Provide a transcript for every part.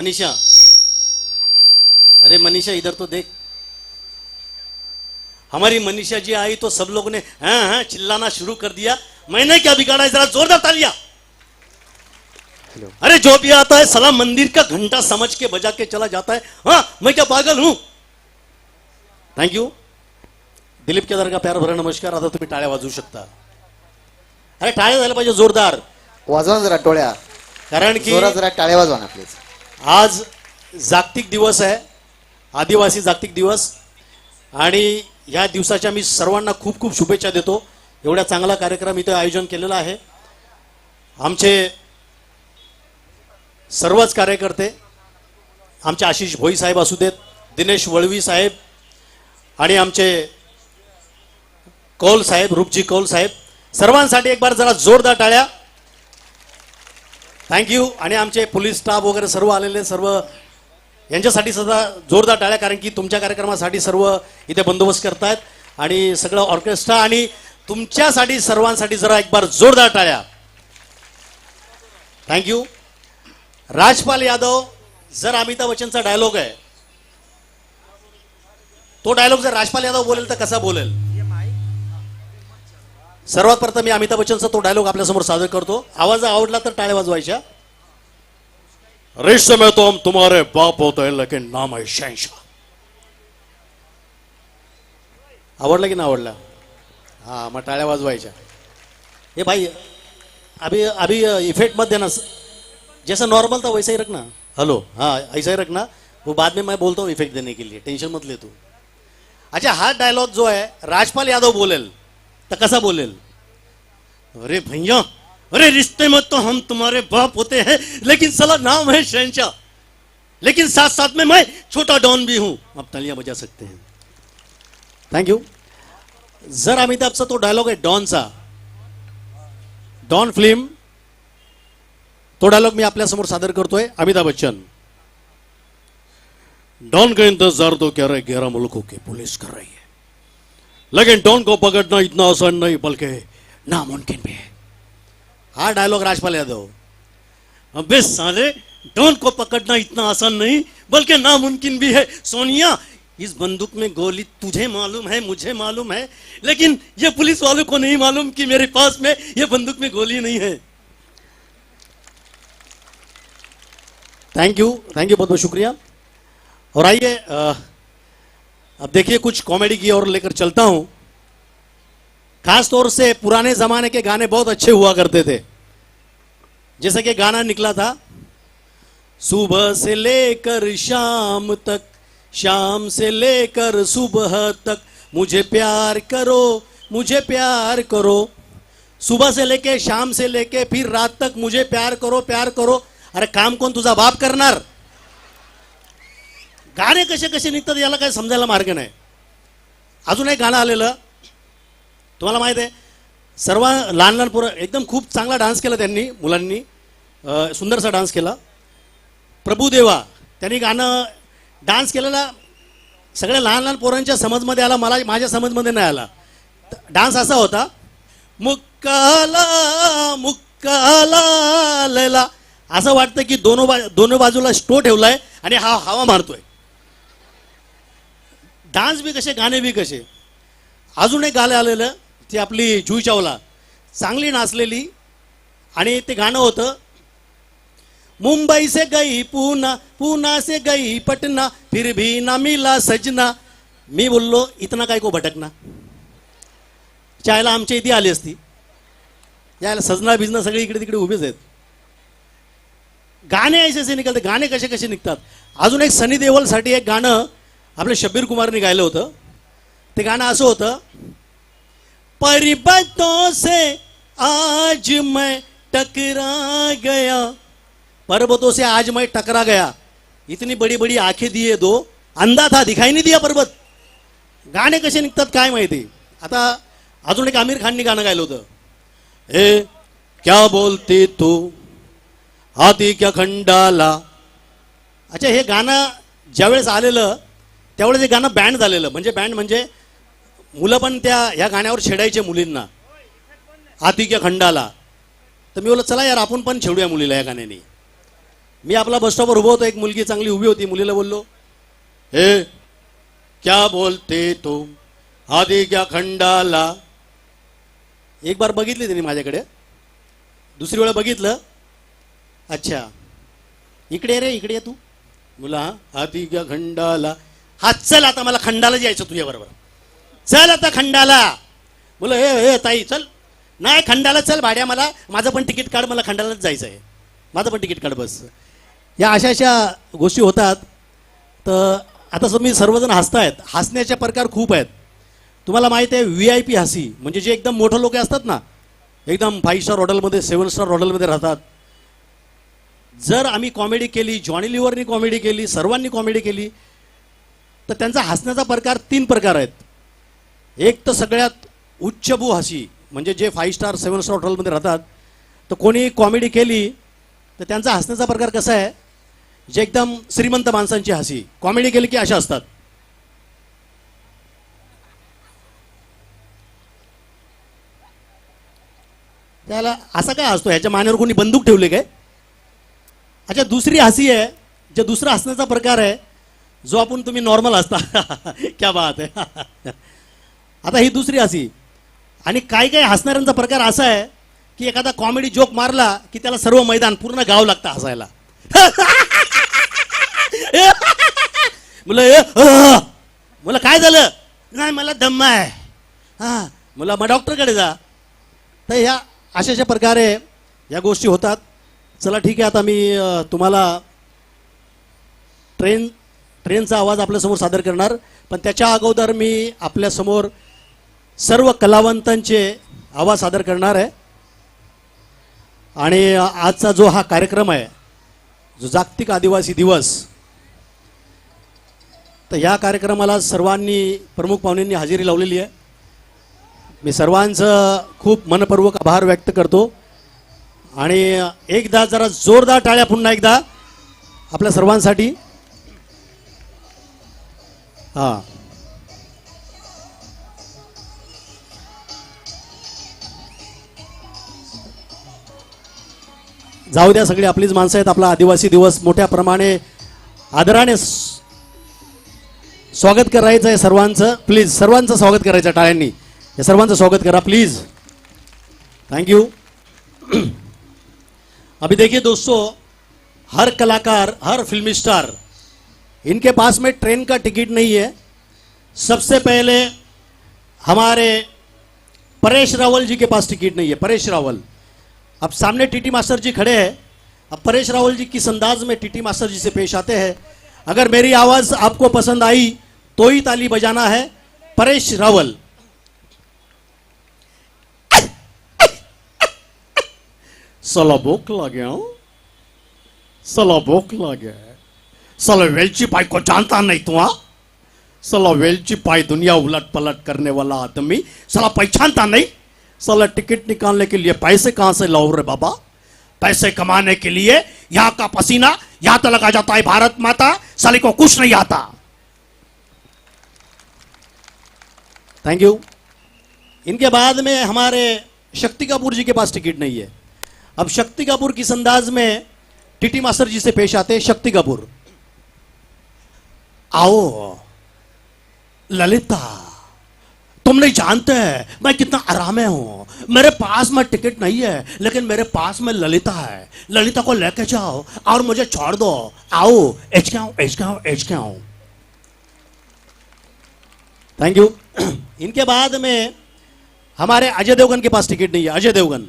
मनीषा। अरे मनीषा इधर तो देख। हमारी मनीषा जी आई तो सब लोगों ने हाँ हाँ चिल्लाना शुरू कर दिया। मैंने क्या बिगाड़ा जरा जोरदार तालियां। अरे जो भी आता है सलाम मंदिर का घंटा समझ के बजा के चला जाता है। हाँ मैं क्या पागल हूं? थँक यू दिलीप केदार का प्यार भरा नमस्कार। आता तुम्ही टाळ्या वाजवू शकता। अरे टाळ्या झाल्या पाहिजे जोरदार। वाजवा जरा टोळ्या। कारण की जरा टाळ्या वाजवा ना प्लीज आज जागतिक दिवस आहे आदिवासी जागतिक दिवस आणि या दिवसाच्या मी सर्वांना खूप खूप शुभेच्छा देतो. एवढा चांगला कार्यक्रम इथं आयोजन केलेला आहे. आमचे सर्वच कार्यकर्ते आमचे आशिष भोई साहेब असू देत दिनेश वळवी साहेब आणि आमचे कौल साहेब रूपजी कौल साहेब सर्वांसाठी एक बार जरा जोरदार टाळ्या. थँक्यू आणि आमचे पोलीस स्टाफ वगैरे सर्व आलेले सर्व यांच्यासाठी सुद्धा जोरदार टाळ्या कारण की तुमच्या कार्यक्रमासाठी सर्व इथे बंदोबस्त करतायत. आणि सगळं ऑर्केस्ट्रा आणि तुमच्यासाठी सर्वांसाठी जरा एक बार जोरदार टाळ्या. थँक्यू राजपाल यादव जर अमिताभ बच्चनचा डायलॉग आहे तो डायलॉग जर राजपाल यादव बोलेल तर कसा बोलेल? सर्वात प्रथम मी अमिताभ बच्चनचा तो डायलॉग आपल्यासमोर सादर करतो. आवाज आवडला तर टाळ्या वाजवायच्या. रिश्ते में तो हम तुम्हारे बाप होते हैं लेकिन नाम है शहनशाह आवडला की ना आवडला? हा मग टाळ्या वाजवायच्या. ये भाई अभी अभी इफेक्ट मत देना जैसा नॉर्मल था वैसा ही रखना. हेलो हाँ ऐसा ही रखना. वो बाद में मैं बोलता हूँ इफेक्ट देने के लिए. टेंशन मत ले तू. अच्छा हा डायलॉग जो है राजपाल यादव बोलेल. तर कसा बोलेल अरे भैया, अरे रिश्ते में तो हम तुम्हारे बाप होते हैं, लेकिन सला नाम है शहनशाह लेकिन साथ साथ में मैं छोटा डॉन भी हूँ। आप तालियाँ बजा सकते हैं। थैंक यू जर अमिताभचा तो डायलॉग है, डॉन सा। डॉन फ़िल्म तो डायलॉग मी आपल्यासमोर सादर करतोय, अमिताभ बच्चन। डॉन का इंतज़ार तो कह रहे ग्यारह मुल्कों की पुलिस कर रही है। लेकिन डॉन को पकड़ना इतना आसान नहीं, बल्कि नामुमकिन भी है। हा डायलॉग राजपाल यादव। अबे साले डॉन को पकड़ना इतना आसान नहीं, बल्कि नामुमकिन भी है। सोनिया, इस बंदूक में गोली तुझे मालूम है, मुझे मालूम है, लेकिन ये पुलिस वालों को नहीं मालूम कि मेरे पास में ये बंदूक में गोली नहीं है। थैंक यू थैंक यू बहुत बहुत शुक्रिया। और आइए अब देखिए, कुछ कॉमेडी की ओर लेकर चलता हूँ। खास तौर से पुराने जमाने के गाने बहुत अच्छे हुआ करते थे। जैसे कि गाना निकला था, सुबह से लेकर शाम तक, शाम से लेकर सुबह तक, मुझे प्यार करो, मुझे प्यार करो। सुबह से लेके शाम से लेके फिर रात तक मुझे प्यार करो प्यार करो। अरे, काम कौन तुझा बाप करणार गाणे कसे कसे निघतात याला काय समजायला मार्ग नाही. अजून एक गाणं आलेलं. तुम्हाला माहीत आहे सर्व लहान लहान पोरं एकदम खूप चांगला डान्स केला त्यांनी मुलांनी. सुंदरसा डान्स केला. प्रभुदेवा त्यांनी गाणं डान्स केलेला सगळ्या लहान लहान पोरांच्या समजमध्ये आला मला माझ्या समजमध्ये नाही आला. डान्स असा होता मुक्काला मुक्काला लैला असं वाटतं की दोनो बा दोन्ही बाजूला स्टो ठेवलाय आणि हा हवा मारतोय. डान्स बी कसे गाणे बी कसे? अजून एक गाणं आलेलं ती आपली जुई चावला. चांगली नाचलेली आणि ते गाणं होतं मुंबई से गई पुना पुना से गई पटना फिर भी ना मिला सजना. मी बोललो इतना काय को भटकना? चायला आमच्या इथे आली असती. यायला सजना बिजना सगळी इकडे तिकडे उभेच आहेत. गाणे ऐसे असे निघतात गाणे कसे कसे निघतात? अजून एक सनी देवलसाठी एक गाणं आपल्या शब्बीर कुमारने गायलं होतं. ते गाणं असं होतं पर्वतों से आज मैं टकरा गया. पर्वतों से आज मैं टकरा गया. इतनी बड़ी बड़ी आंखें दिए दो अंधा था दिखाई नहीं दिया पर्वत. गाणे कसे निघतात काय माहिती? आता अजून एक आमिर खाननी गाणं गायलं होतं. ए क्या बोलती तू आती क्या खंडाला? अच्छा हे गाणं ज्यावेळेस आलेलं त्यावेळेस हे गाणं बँड झालेलं म्हणजे बँड म्हणजे मुलं पण त्या ह्या गाण्यावर छेडायचे मुलींना. आतिक्य खंडाला. तर मी बोललो चला यार आपण पण छेडूया मुलीला या गाण्याने. मी आपला बस स्टॉपवर उभं होतो एक मुलगी चांगली उभी होती मुलीला बोललो हे क्या बोलते तू आदिक्या खंडाला? एक बार बघितली त्यांनी माझ्याकडे. दुसरी वेळा बघितलं अच्छा इकडे रे इकडे ये तू. मुला हाती घ्या खंडाला. हा चल आता मला खंडाला जायचं तुझ्या बरोबर. चल आता खंडाला. बोल हे हे ताई चल. नाही खंडाला चल भाड्या मला माझं पण तिकीट काढ मला खंडालाच जायचं आहे. माझं पण तिकीट काढ बस. या अशा अशा गोष्टी होतात. तर आता तुम्ही सर्वजण हसतायत. हसण्याचे प्रकार खूप आहेत. तुम्हाला माहिती आहे व्ही आय पी हसी म्हणजे जे एकदम मोठं लोक असतात ना एकदम फाईव्ह स्टार हॉटेलमध्ये सेवन स्टार हॉटेलमध्ये राहतात. जर आम्ही कॉमेडी केली जॉनी लिव्हरनी कॉमेडी केली सर्वांनी कॉमेडी केली तर त्यांचा हसण्याचा प्रकार तीन प्रकार आहेत. एक तर सगळ्यात उच्चभू हसी म्हणजे जे फाईव्ह स्टार सेवन स्टार हॉटेलमध्ये राहतात तर कोणी कॉमेडी केली तर त्यांचा हसण्याचा प्रकार कसा आहे? जे एकदम श्रीमंत माणसांची हसी कॉमेडी केली की अशा असतात. त्याला असा काय असतो ह्याच्या मानेवर कोणी बंदूक ठेवले काय? अच्छा दुसरी हसी आहे जे दुसरा हसण्याचा प्रकार आहे जो आपण तुम्ही नॉर्मल असता. क्या बात आहे आता ही दुसरी हसी आणि काही काही हसणाऱ्यांचा प्रकार असा आहे की एखादा कॉमेडी जोक मारला की त्याला सर्व मैदान पूर्ण गाव लागतं हसायला. मुलं काय झालं? नाही मला दम्मा आहे. हां. मला मग डॉक्टरकडे जा. तर ह्या अशा अशा प्रकारे या गोष्टी होतात. चला ठीक आहे आता मी तुम्हाला ट्रेन ट्रेनचा आवाज आपल्यासमोर सादर करणार. पण त्याच्या अगोदर मी आपल्यासमोर सर्व कलावंतांचे आवाज सादर करणार आहे. आणि आजचा जो हा कार्यक्रम आहे जो जागतिक आदिवासी दिवस तर या कार्यक्रमाला सर्वांनी प्रमुख पाहुण्यांनी हजेरी लावलेली आहे. मी सर्वांचं खूप मनपूर्वक आभार व्यक्त करतो. आणि एकदा जरा जोरदार टाळ्या पुन्हा एकदा आपल्या सर्वांसाठी. हां. जाऊ द्या सगळी आपलीच माणसं आहेत आपला आदिवासी दिवस मोठ्या प्रमाणे आदराने स्वागत करायचं आहे सर्वांचं. प्लीज सर्वांचं स्वागत करायचं आहे टाळ्यांनी. या सर्वांचं स्वागत करा प्लीज थैंक यू अभी देखिए दोस्तों हर कलाकार हर फिल्मी स्टार इनके पास में ट्रेन का टिकट नहीं है। सबसे पहले हमारे परेश रावल जी के पास टिकट नहीं है, परेश रावल। अब सामने टीटी मास्टर जी खड़े हैं। अब परेश रावल जी किस अंदाज में टीटी मास्टर जी से पेश आते हैं? अगर मेरी आवाज़ आपको पसंद आई तो ही ताली बजाना है। परेश रावल। साला भूख लगे, हो? साला भूख लगे। साला वेलची पाई को जानता नहीं तू हाँ? साला वेलची पाई दुनिया उलट पलट करने वाला आदमी, सला पहचानता नहीं? साला टिकट निकालने के लिए पैसे कहाँ से लाओ रे बाबा? पैसे कमाने के लिए यहाँ का पसीना, यहाँ तो लगा जाता है भारत माता, साले को कुछ नहीं आता। थैंक यू इनके बाद में हमारे शक्ति कपूर जी के पास टिकट नहीं है। अब शक्ति कपूर किस अंदाज में टीटी मास्टर जी से पेश आते हैं? शक्ति कपूर। आओ, ललिता, तुम नहीं जानते मैं कितना आराम हूँ। मेरे पास में टिकट नहीं है, लेकिन मेरे पास में ललिता है। ललिता को लेके जाओ और मुझे छोड़ दो। आओ एच के आओ एच के आओ एच के आओ। थैंक यू इनके बाद में हमारे अजय देवगन के पास टिकट नहीं है। अजय देवगन।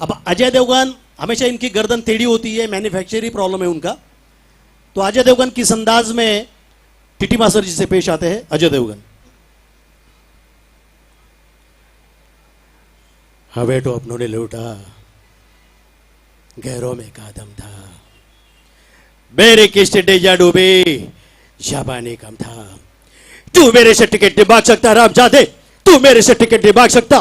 अब अजय देवगन, हमेशा इनकी गर्दन टेढ़ी होती है मैन्युफैक्चरिंग प्रॉब्लम है उनका। तो अजय देवगन किस अंदाज में टीटी मास्टर जी से पेश आते हैं? अजय देवगन। हवे तो अपनों ने लूटा। गैरों में कादम था। मेरे किस्त डेजा डूबे, जाबानी कम था। तू मेरे से टिकट नहीं सकता राम जादे तू मेरे से टिकट नहीं सकता।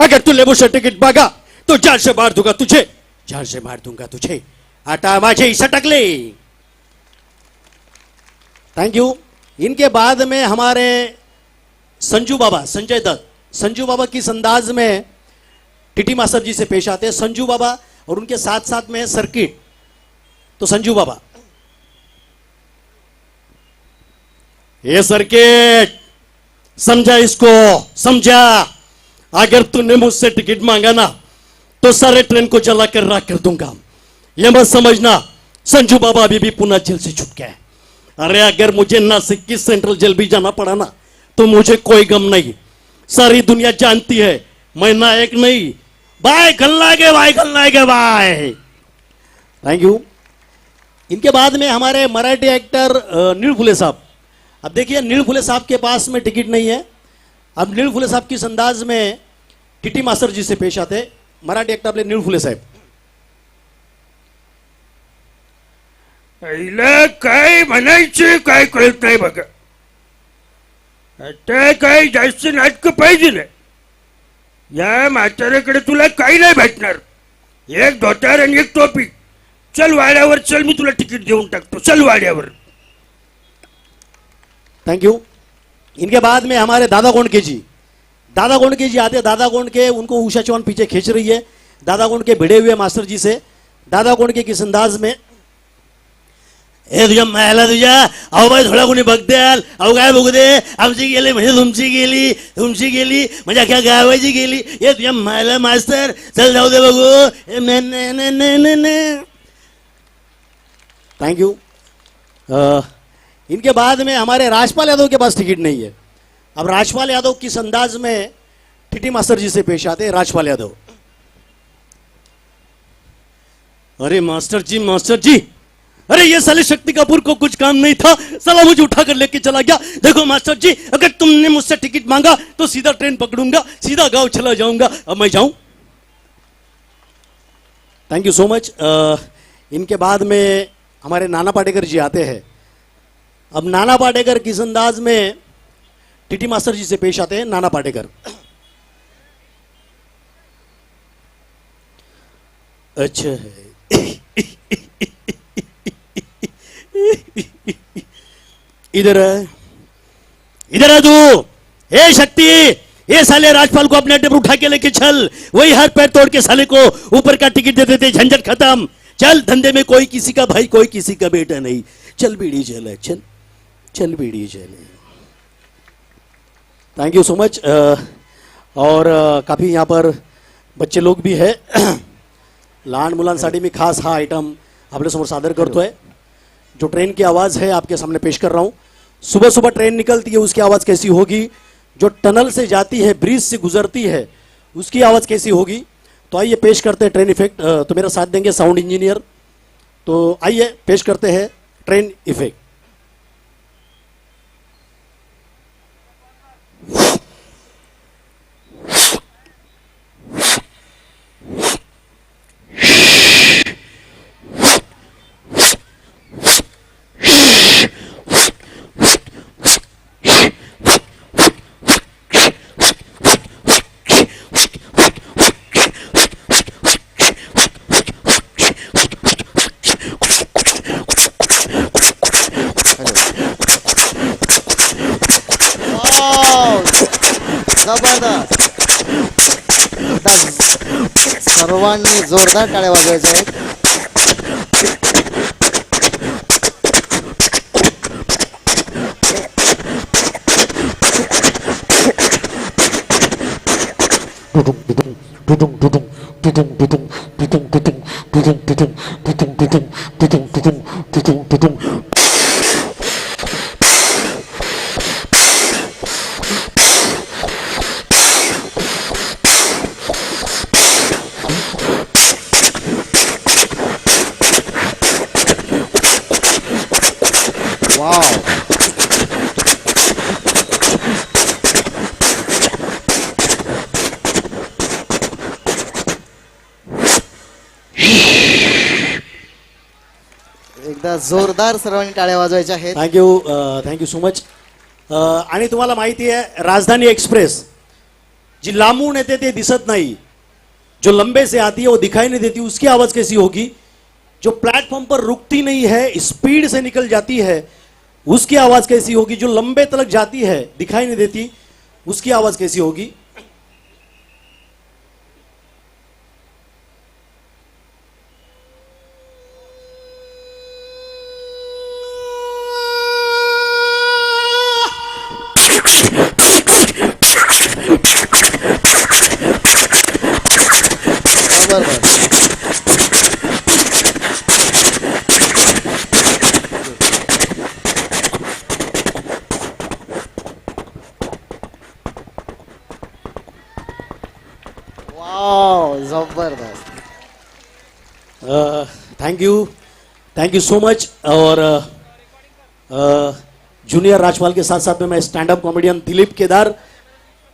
अगर तू तूने मुझसे टिकट भागा तो जान से मार दूँगा तुझे। जान से मार दूँगा तुझे। आटा माझे सटकले थैंक यू इनके बाद में हमारे संजू बाबा, संजय दत्त। संजू बाबा किस अंदाज में टीटी मास्टर जी से पेश आते हैं। संजू बाबा और उनके साथ साथ में सर्किट। तो संजू बाबा। ये सर्किट, समझा इसको, समझा। अगर तूने मुझसे टिकट मांगा ना तो सारे ट्रेन को जला कर राख कर दूँगा। ये मत समझना, संजू बाबा अभी भी पुनः जेल से छूट गए अरे अगर मुझे नासिक की सेंट्रल जेल भी जाना पड़ा ना तो मुझे कोई गम नहीं। सारी दुनिया जानती है, मैं ना एक नहीं। बाय खलनायक बाय खलनायक बाय। थैंक यू इनके बाद में हमारे मराठी एक्टर नील फुले साहब। अब देखिए, नील फुले साहब के पास में टिकट नहीं है। अब नील फुले साहब किस अंदाज में टीटी मास्टर जी से पेश आते मराठी एक्टर आपले नील फुले साहेब। आईला काय म्हणायचे काय कळत नाही बघा. आता काय जास्त नाटक पाहिजे ना या म्हाताऱ्याकडे तुला काही नाही भेटणार. एक धोतार आणि एक टोपी. चल वाड्यावर चल मी तुला तिकीट देऊन टाकतो. चल वाड्यावर. थैंक यू इनके बाद में हमारे दादा गोंडके जी. दादा गोंडके जी आते हैं, दादा गोंडके उनको उषा चौहान पीछे खींच रही है. दादा गोंडके भिड़े हुए मास्टर जी से. दादा गोंडके किस अंदाज में हे अहो थोडा अहो गेली गेली गेली अख्या गेली। मास्तर, चल जाऊ दे थैंक यू इनके बाद में हमारे राजपाल यादव के पास टिकट नहीं है। अब राजपाल यादव किस अंदाज में टिटी मास्टर जी से पेश आते राजपाल यादव? अरे मास्टर जी मास्टर जी अरे ये साले शक्ति कपूर को कुछ काम नहीं था, साला मुझे उठाकर लेके चला गया। देखो मास्टर जी, अगर तुमने मुझसे टिकट मांगा तो सीधा ट्रेन पकड़ूँगा, सीधा गाँव चला जाऊँगा। अब मैं जाऊँ? थैंक यू सो मच इनके बाद में हमारे नाना पाटेकर जी आते हैं। अब नाना पाटेकर किस अंदाज में टीटी मास्टर जी से पेश आते हैं, नाना पाटेकर। अच्छा है। इधर है। इधर है तू। हे शक्ति ये साले राजपाल को अपने अड्डे पर उठा के लेके चल। वही हर पैर तोड़ के साले को ऊपर का टिकट दे देते झंझट खत्म। चल धंधे में कोई किसी का भाई कोई किसी का बेटा नहीं। चल बीड़ी चल है, चल। चल बीड़ी चल थैंक यू सो मच और काफ़ी यहाँ पर बच्चे लोग भी है। लहान मुलांसाठी मी खास हा आइटम आयटम आपल्यासमोर सादर करतोय जो ट्रेन की आवाज़ है, आपके सामने पेश कर रहा हूँ। सुबह सुबह ट्रेन निकलती है, उसकी आवाज़ कैसी होगी? जो टनल से जाती है, ब्रिज से गुजरती है, उसकी आवाज़ कैसी होगी? तो आइए पेश करते हैं ट्रेन इफ़ेक्ट तो मेरा साथ देंगे साउंड इंजीनियर। तो आइए पेश करते हैं ट्रेन इफ़ेक्ट। सर्वांनी जोरदार टाळ्या वाजवायच्या आहेत. वाव एकदा जोरदार सर्वांनी टाळ्या वाजवायच्या आहेत. थँक्यू थँक्यू सो मच आणि तुम्हाला माहिती आहे राजधानी एक्सप्रेस जी लांबून येते ते दिसत नाही. जो लंबे से आती है वो दिखाई नहीं देती उसकी आवाज़ कैसी होगी? जो प्लेटफॉर्म पर रुकती नहीं है स्पीड से निकल जाती है उसकी आवाज़ कैसी होगी? जो लंबे तलक जाती है, दिखाई नहीं देती, उसकी आवाज़ कैसी होगी? बार बार। Thank you thank you so much और जूनियर राजपाल के साथ साथ में मैं stand up comedian Dilip Kedar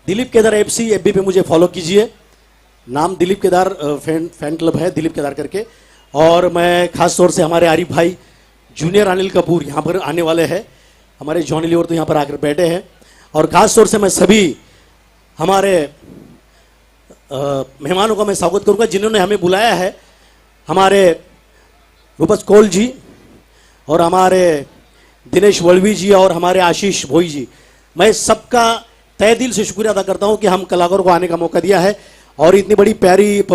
Dilip Kedar F C F B पे मुझे फॉलो कीजिए। नाम Dilip Kedar fan fan club है दिलीप केदार करके। और मैं खास तौर से हमारे आरिफ भाई जूनियर अनिल कपूर यहाँ पर आने वाले हैं। हमारे जॉनी लिवर तो यहाँ पर आकर बैठे हैं। और खास तौर से मैं सभी हमारे मेहमानों का मैं स्वागत करूँगा जिन्होंने हमें बुलाया है। हमारे रूपस कोल जी और हमारे दिनेश वलवी जी और हमारे आशीष भोई जी। मैं सबका तय दिल से शुक्रिया अदा करता हूँ कि हम कलाकारों को आने का मौका दिया है और इतनी बड़ी प्यारी पब्लिक